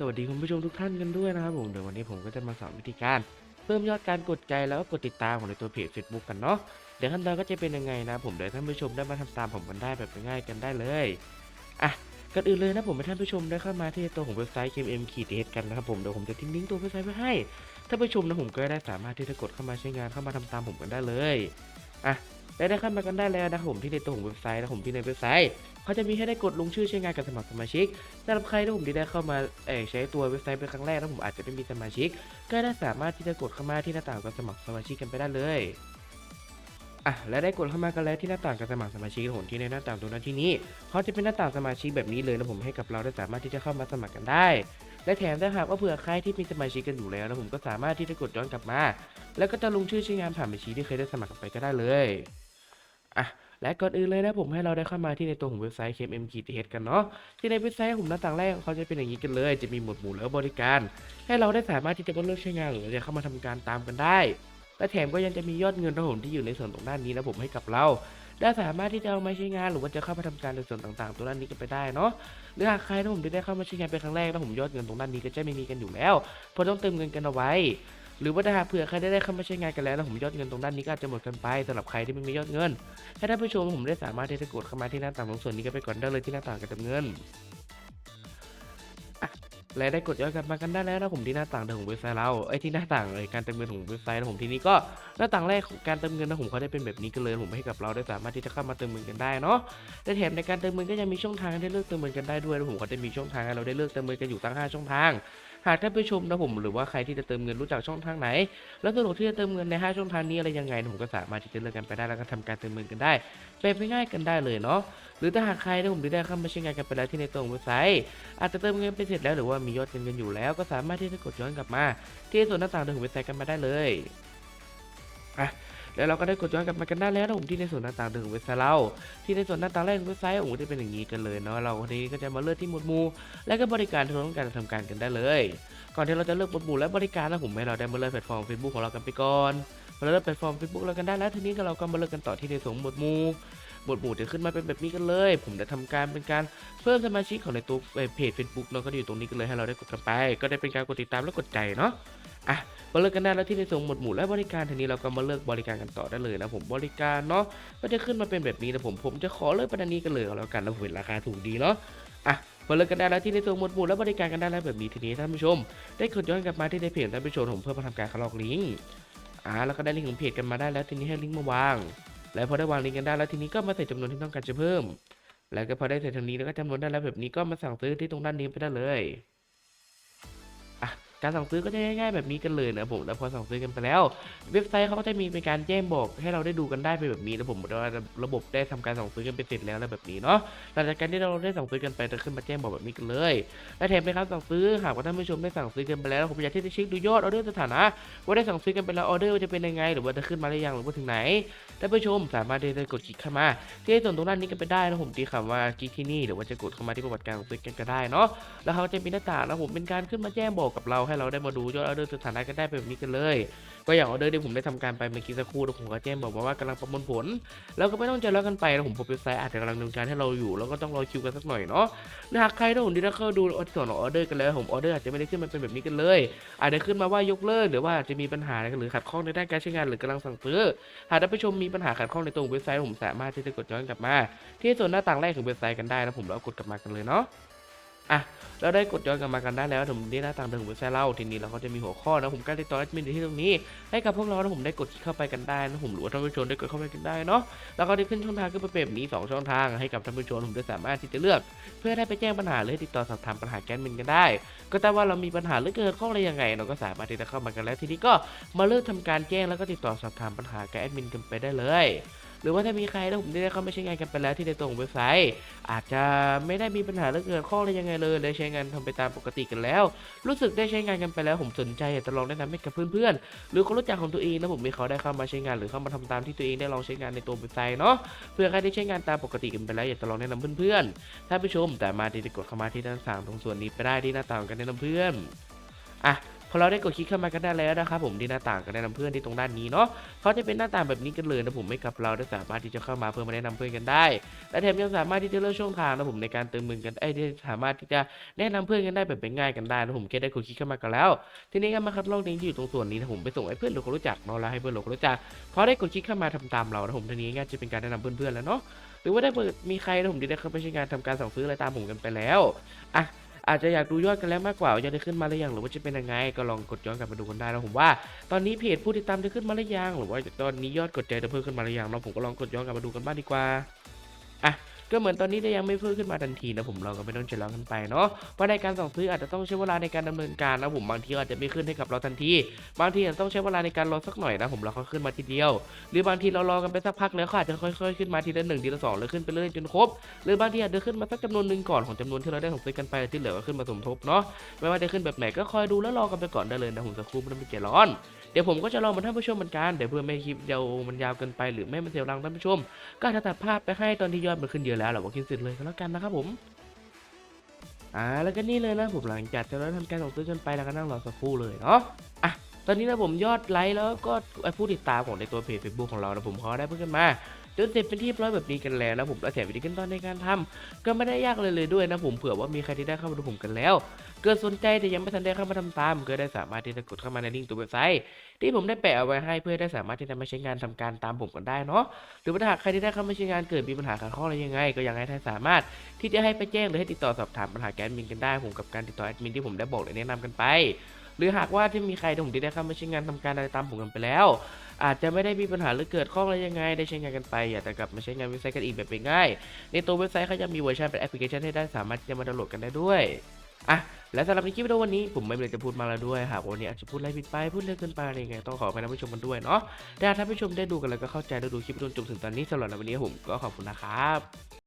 สวัสดีคุณผู้ชมทุกท่านกันด้วยนะครับผมเดี๋ยววันนี้ผมก็จะมาสอนวิธีการ เพิ่มยอดการกดใจแล้วก็กดติดตามของในตัวเพจ Facebook กันเนาะเดี๋ยวขั้นตอนก็จะเป็นยังไงนะผมเดี๋ยวท่านผู้ชมได้มาทำตามผมกันได้แบบง่ายๆกันได้เลยอะก่อนอื่นเลยนะผมให้ท่านผู้ชมได้เข้ามาที่ตัวของเว็บไซต์ KM ขีดเกันนะครับผมเดี๋ยวผมจะทิ้งลิงก์ตัวเว็บไซต์ไว้ให้ท่านผู้ชมนะผมก็ได้สามารถที่จะกดเข้ามาใช้งานเข้ามาทำตามผมกันได้เลยอะ ได้ได้เข้ามากันได้แล้วนะครับผมที่ในตัวของเว็บไซต์นะผมที่ในเว็บไซต์เขาจะมีให้ได้กดลงชื่อใช้งานกับสมัครสมาชิกสำหรับใครที่ผมที่ได้เข้ามาใช้ตัวเว็บไซต์เป็นครั้งแรกแล้วผมอาจจะไม่มีสมาชิก ก็ได้สามารถที่จะกดเข้ามาที่หน้าต่างการสมัครสมาชิกกันไปได้เลยอะและได้กดเข้ามากันแล้วที่หน้าต่างการสมัครสมาชิกของผมที่ในหน้าต่างตรงนั้นที่นี้เขาจะเป็นหน้าต่างสมาชิกแบบนี้เลยนะผมให้กับเราได้สามารถที่จะเข้ามาสมัครกันได้ และแถมถ้าหากว่าเผื่อใครที่มีสมาชิกกันอยู่แล้วนะผมก็สามารถที่จะกดย้อนกลับมา แล้วก็จะลงชื่อใช้งานผ่านบัญชีที่เคยได้สมัครกันไปก็ได้เลย อะและก่อนอื่นเลยนะผมให้เราได้เข้ามาที่ในตัวของเว็บไซต์ KM ขีดเกันเนาะที่ในเว็บไซต์ของผมหน้าต่างแรกเขาจะเป็นอย่างนี้กันเลย จะมีหมวดหมู่และบริการ ให้เราได้สามารถที่จะมาเลือกใช้งานหรือจะเข้ามาทำการตามกันได้ และแถมก็ยังจะมียอดเงินทั้งหมที่อยู่ในส่วนตรงด้านนี้นะผมให้กับเราได้สามารถที่จะเอามาใช้งานหรือว่าจะเข้ามาทำการในส่วนต่างๆตัวด้านนี้กันไปได้เนาะหรือหากใครที่ผมได้เข้ามาใช้งานเป็นครั้งแรกแล้วผมยอดเงินตรงด้านนี้ก็จะไม่มีกันอยู่แล้วเพราะต้องเติมเงินกันเอาไว้ หรือว่าถ้าเผื่อใครได้ได้เข้ามาใช้งานกันแล้วแล้วผมยอดเงินตรงด้านนี้ก็อาจจะหมดกันไปสำหรับใครที่ไม่มียอดเงินให้ท่านผู้ชมผมได้สามารถที่จะกดเข้ามาที่หน้าต่างตรงส่วนนี้กันไปก่อนได้เลยที่หน้าต่างการเติมเงินและได้กดย้อนกลับมากันได้แล้วนะผมที่หน้าต่างของเว็บไซต์เราไอ้ที่หน้าต่างเลยการเติมเงินของเว็บไซต์นะผมทีนี้ก็หน้าต่างแรกของการเติมเงินนะผมเขาได้เป็นแบบนี้กันเลยผมให้กับเราได้สามารถที่จะเข้ามาเติมเงินกันได้เนาะและแถมในการเติมเงินก็ยังมีช่องทางให้ได้เลือกเติมเงินกันได้ด้วยนะผมเขาจะมีช่องทางให้เราได้เลือกเติมเงินกันอยู่ตั้ง 5 ช่องทาง หากท่านผู้ชมนะผมหรือว่าใครที่จะเติมเงินรู้จักช่องทางไหน แล้วสะดวกที่จะเติมเงินใน 5 ช่องทางนี้อะไรยังไงผมก็สามารถที่จะเลือกกันไปได้แล้วก็ทำการเติมเงินกันได้เป็นไปง่ายกันได้เลยเนาะหรือถ้าหากใครที่ผมได้เข้ามาใช้งานกันไปแล้วที่ในตัวองเว็บไซต์ อาจจะเติมเงินไปเสร็จแล้วหรือว่ามียอดเงินอยู่แล้ว ก็สามารถที่จะกดย้อนกลับมา ที่ส่วนหน้าต่างของเว็บไซต์กันมาได้เลยอะ แล้วเราก็ได้กดย้อนกลับมากันได้แล้วนะผมที่ในส่วนหน้าต่างของเว็บไซต์เรา ที่ในส่วนหน้าต่างแรกของเว็บไซต์โอ้โหจะเป็นอย่างนี้กันเลยเนาะเราทีนี้ก็จะมาเลือกที่หมวดหมู่และก็บริการที่เราต้องการทำการกันได้เลย ก่อนที่เราจะเลือกหมวดหมู่และบริการนะผมให้เราได้มาเลือกแพลตฟอร์ม Facebook ของเรากันไปก่อนพอเราเลือกแพลตฟอร์ม Facebook เรากันได้แล้วทีนี้ก็เราก็มาเลือกกันต่อที่ในส่วนหมวดหมู่หมดหมู่จะขึ้นมาเป็นแบบนี้กันเลย ผมจะทำการเป็นการเพิ่มสมาชิกของในตัวเพจ Facebook เราก็อยู่ตรงนี้กันเลยให้เราได้กดกันไป ก็ได้เป็นการกดติดตามและกดใจเนาะ อะมาเลือกกันได้แล้วที่ในส่วนหมวดหมู่และบริการทีนี้เราก็มาเลือกบริการกันต่อได้เลยนะผมบริการเนาะก็จะขึ้นมาเป็นแบบนี้นะผมผมจะขอเลือกประเด็นนี้กันเลยเอาแล้วกันนะผมเห็นราคาถูกดีเนาะอะมาเลือกกันได้แล้วที่ในส่วนหมวดหมู่และบริการกันได้แล้วแบบนี้ทีนี้ท่านผู้ชม ได้กดย้อนกลับมาที่ในเพจท่านผู้ชมผมเพื่อมาทำการคัดลอกลิงก์อ่าแล้วก็ได้ลิงก์ของเพจกันมาได้แล้วทีนี้ให้ลิงก์มาวาง แล้วพอได้วางลิงก์กันได้แล้วทีนี้ก็มาใส่จำนวนที่ต้องการจะเพิ่ม แล้วก็พอได้ใส่ตรงนี้แล้วก็จำนวนได้แล้วแบบนี้ก็มาสั่งซื้อที่ตรงด้านนี้ไปได้เลย การสั่งซื้อก็จะง่ายๆแบบนี้กันเลยนะผมแล้วพอสั่งซื้อกันไปแล้ว เว็บไซต์เขาก็จะมีเป็นการแจ้งบอกให้เราได้ดูกันได้ไปแบบนี้นะผมว่าระบบได้ทำการสั่งซื้อกันไปเสร็จแล้วแล้วแบบนี้เนาะหลังจากการที่เราได้สั่งซื้อกันไปจะขึ้นมาแจ้งบอกแบบนี้กันเลยและแถมนการสั่งซื้อหากว่าท่านผู้ชมได้สั่งซื้อกันไปแล้วผมอยากที่จะเช็คดูยอดออเดอร์สถานะว่าได้สั่งซื้อกันไปแล้วออเดอร์จะเป็นยังไง หรือว่าจะขึ้นมาหรือยังหรือว่าถึงไหนท่านผู้ชมสามารถที่จะกดคลิกเข้ามา ที่ส่วนตรงด้านนี้กันไปได้นะผมตีคำว่าคลิกที่นี่หรือว่าจะกดเข้ามาที่ประวัติการสั่งซื้อกันก็ได้เนาะแล้วเขาจะมีหน้าต่างนะผมเป็นการขึ้นมาแจ้งบอกกับเราให้เราได้มาดูยอดออเดอร์สถานะกันได้แบบนี้กันเลย ก็อย่างออเดอร์ที่ผมได้ทำการไปเมื่อกี้สักครู่แล้วผมก็แจ้งบอกว่ากำลังประมวลผล แล้วก็ไม่ต้องใจร้อนกันไปนะผมผมเว็บไซต์อาจจะกำลังดำเนินการให้เราอยู่แล้วก็ต้องรอคิวกันสักหน่อยเนาะหากใครที่ผมที่ได้เข้าดูส่วนของออเดอร์กันแล้วผมออเดอร์อาจจะไม่ได้ขึ้นมาเป็นแบบนี้กันเลย อาจจะขึ้นมาว่ายกเลิกหรือว่าอาจจะมีปัญหาอะไรกันหรือขัดข้องในด้านการใช้งานหรือกำลังสั่งซื้อหากท่านผู้ชมมีปัญหาขัดข้องในตัวเว็บไซต์ผมสามารถที่จะกดย้อนกลับมา ที่ส่วนหน้าต่างแรกของเว็บไซต์กันได้นะผมแล้วกดกลับมากันเลยเนาะ อะเราได้กดย้อนกลับมากันได้แล้วผมที่หน้าต่างเดิมของเว็บไซต์เราทีนี้เราก็จะมีหัวข้อนะผมการติดต่อแอดมินที่ตรงนี้ ให้กับพวกเรานะผมได้กดคลิกเข้าไปกันได้นะผมหรือว่าท่านผู้ชมได้กดเข้าไปกันได้เนาะแล้วก็ได้ขึ้นช่องทางขึ้นมาเป็นแบบนี้สองช่องทางให้กับท่านผู้ชมผมได้สามารถที่จะเลือก เพื่อได้ไปแจ้งปัญหาหรือติดต่อสอบถามปัญหาแกนมินกันได้ ก็แต่ว่าเรามีปัญหาหรือเกิดข้ออะไรยังไง เราก็สามารถที่จะเข้ามากันแล้วทีนี้ก็มาเลือกทำการแจ้งแล้วก็ติดต่อสอบถามปัญหากับแอดมินกันไปได้เลย หรือว่าถ้ามีใครที่ผมได้เข้ามาใช้งานกันไปแล้วที่ในตัวองเว็บไซต์ อาจจะไม่ได้มีปัญหาหรือเกิดข้ออะไรยังไงเลยได้ใช้งานทำไปตามปกติกันแล้ว รู้สึกได้ใช้งานกันไปแล้วผมสนใจอยากจะลองแนะนำให้กับเพื่อนๆหรือคนรู้จักของตัวเองนะผมมีเขาได้เข้ามาใช้งานหรือเข้ามาทำตามที่ตัวเองได้ลองใช้งานในตัวเว็บไซต์เนาะเพื่อใครที่ใช้งานตามปกติกันไปแล้วอยากจะลองแนะนำเพื่อนๆท่านผู้ชมแต่มาที่จะกดเข้ามาที่ด้านสั่งตรงส่วนนี้ไปได้ที่หน้าต่างการแนะนำเพื่อนอะ พอเราได้กดคลิกเข้ามากันได้แล้วนะครับผมที่หน้าต่างก็แนะนำเพื่อนที่ตรงด้านนี้เนาะเขาจะเป็นหน้าต่างแบบนี้กันเลยนะผมให้กับเราได้สามารถที่จะเข้ามาเพื่อมาแนะนำเพื่อนกันได้ และแถมยังสามารถที่จะเลือกช่องทางนะผมในการเติมเงินกันไอ้ที่สามารถที่จะแนะนำเพื่อนกันได้แบบง่ายกันได้นะผมแค่ได้กดคลิกเข้ามากันแล้ว ทีนี้ก็มาคัดลอกลิงก์ที่อยู่ตรงส่วนนี้นะผมไปส่งให้เพื่อนหรือคนรู้จักเนาะแล้วให้เพื่อนหรือคนรู้จักพอได้กดคลิกเข้ามาทำตามเรานะผมทีนี้ง่ายจะเป็นการแนะนำเพื่อนๆแล้วเนาะหรือว่าได้เปิดมีใครนะผมที่ได้เข้าไปใช้งานทำการสั่งซื้ออะไรตามผมกันไปแล้วอะ อาจจะอยากดูยอดกันแล้วมากกว่าว่ายอดได้ขึ้นมาหรือยังหรือว่าจะเป็นยังไง ก็ลองกดย้อนกลับมาดูกันได้แล้วผมว่าตอนนี้เพจผู้ติดตามจะขึ้นมาหรือยังหรือว่าตอนนี้ยอดกดใจจะเพิ่มขึ้นมาหรือยังเราผมก็ลองกดย้อนกลับมาดูกันบ้างดีกว่าอะ ก็เหมือนตอนนี้ได้ยังไม่เพิ่มขึ้นมาทันทีนะผมเราก็ไม่ต้องใจร้อนกันไปเนาะเพราะในการสั่งซื้ออาจจะต้องใช้เวลาในการดำเนินการนะผมบางทีอาจจะไม่ขึ้นให้กับเราทันที บางทีอาจจะต้องใช้เวลาในการรอสักหน่อยนะผมเราก็ขึ้นมาทีเดียว หรือบางทีเรารอกันไปสักพักแล้วเขาอาจจะค่อยๆขึ้นมาทีละหนึ่งทีละสองแล้วขึ้นไปเรื่อยจนครบ หรือบางทีอาจจะขึ้นมาสักจำนวนหนึ่งก่อนของจำนวนที่เราได้สั่งซื้อกันไปที่เหลือก็ขึ้นมาสมทบเนาะไม่ว่าจะขึ้นแบบไหนก็คอยดูแล้วรอกันไปก่อนได้เลยนะผมสักครู่ไม่ต้องไปใจร้อน เดี๋ยวผมก็จะลองมาท่านผู้ชมเหมือนกันเดี๋ยวเพื่อไม่ให้คลิปเดียวมันยาวเกินไปหรือไม่มันเสียเวลาท่านผู้ชม ก็อาจะตัดภาพไปให้ตอนที่ยอดมันขึ้นเยอะแล้วเราบอกคิดเสร็จเลยก็แล้วกันนะครับผมอ่าแล้วก็นี่เลยนะผมหลังจากที่เราทำการส่งซื้อกันไปแล้วก็นั่งรอสักครู่เลยเนาะอะตอนนี้นะผมยอดไลค์แล้วก็ผู้ติดตามของในตัวเพจ Facebook ของเรานะผมเขาได้เพิ่มขึ้นมาจนเสร็จเป็นที่เรียบร้อยแบบนี้กันแล้วนะผมแล้วแถมวิธีขั้นตอนในการทำก็ไม่ได้ยากเลยเลยด้วยนะผมเผื่อว่ามีใครที่ได้เข้ามาดูผมกันแล้ว เกิดสนใจแต่ยังไม่ทันได้เข้ามาทำตามก็ได้สามารถที่จะกดเข้ามาในลิงก์ตัวเว็บไซต์ที่ผมได้แปะเอาไว้ให้เพื่อได้สามารถที่จะมาใช้งานทำการตามผมกันได้เนาะหรือว่าหากใครที่ได้เข้ามาใช้งานเกิดมีปัญหาขัดข้องอะไรยังไง ก็ยังให้ท่านสามารถที่จะให้ไปแจ้งหรือให้ติดต่อสอบถามปัญหาแกแอดมินกันได้ผมกับการติดต่อแอดมินที่ผมได้บอกและแนะนำกันไป หรือหากว่าที่มีใครที่ผมได้เข้ามาใช้งานทำการอะไรตามผมกันไปแล้ว อาจจะไม่ได้มีปัญหาหรือเกิดข้องอะไรยังไง ได้ใช้งานกันไปอยากจะกลับมาใช้งานเว็บไซต์กันอีกแบบง่ายในตัวเว็บไซต์เขาจะมีเวอร์ชันเป็นแอปพลิเคชันให้ได้สามารถที่จะมาดาวน์โหลดกันได้ด้วยอะ และสำหรับในคลิปวิดีโอวันนี้ผมไม่มีอะไรจะพูดมาแล้วด้วยหากวันนี้อาจจะพูดอะไรผิดไปพูดเรื่องเกินไปอะไรยังไงต้องขออภัยท่านผู้ชมกันด้วยเนาะแต่ถ้าผู้ชมได้ดูกันแล้วก็เข้าใจได้ดูคลิปจนจบถึงตอนนี้สำหรับในวันนี้ผมก็ขอบคุณนะครับ